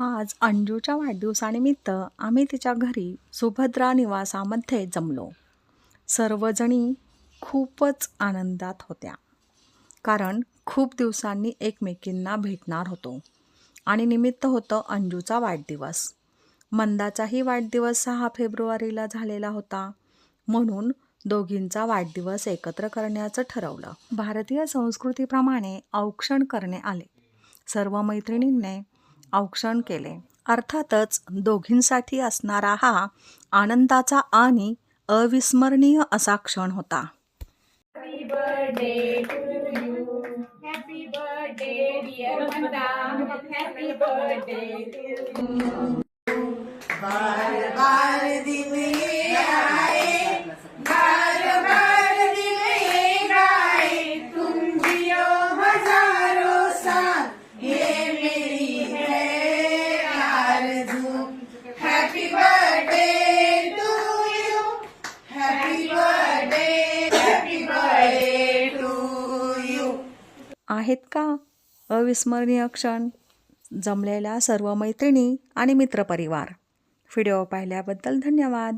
आज अंजूच्या वाढदिवसानिमित्त आम्ही तिच्या घरी सुभद्रा निवासामध्ये जमलो. सर्वजणी खूपच आनंदात होत्या. कारण खूप दिवसांनी एकमेकींना भेटणार होतो. आणि निमित्त होतं अंजूचा वाढदिवस. मंदाचाही वाढदिवस सहा फेब्रुवारीला झालेला होता. म्हणून दोघींचा वाढदिवस एकत्र करण्याचं ठरवलं. भारतीय संस्कृतीप्रमाणे औक्षण करणे आले. सर्व मैत्रिणींनी औक्षण केले. अर्थातच दोघींसाठी असणारा हा आनंदाचा आणि अविस्मरणीय असा क्षण होता. आहेत का? अविस्मरणीय क्षण जमलेल्या सर्व मैत्रिणी आणि मित्रपरिवार. व्हिडिओ पाहिल्याबद्दल धन्यवाद.